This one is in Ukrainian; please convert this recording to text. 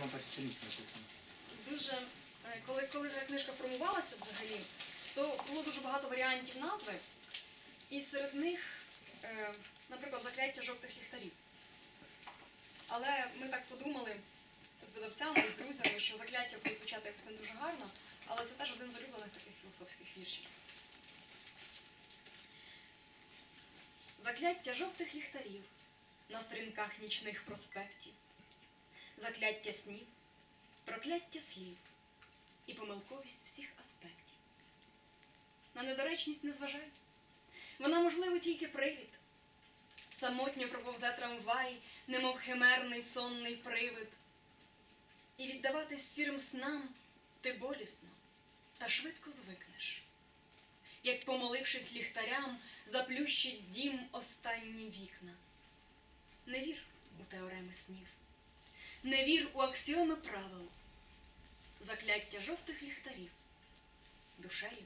на першій написано. Дуже е, коли, коли ця книжка формувалася взагалі, то було дуже багато варіантів назви, і серед них, е, наприклад, закляття жовтих ліхтарів. Але ми так подумали з видавцями, з друзями, що закляття буде звучати якось не дуже гарно, але це теж один з улюблених таких філософських віршів. Закляття жовтих ліхтарів на сторінках нічних проспектів, закляття снів, прокляття слів і помилковість всіх аспектів. На недоречність не зважай. Вона, можливо, тільки привід. Самотньо проповзе трамвай, немов химерний сонний привид. І віддаватись сірим снам ти болісно та швидко звикнеш. Як, помолившись ліхтарям, заплющить дім останні вікна. Не вір у теореми снів, не вір у аксіоми правил, закляття жовтих ліхтарів, душею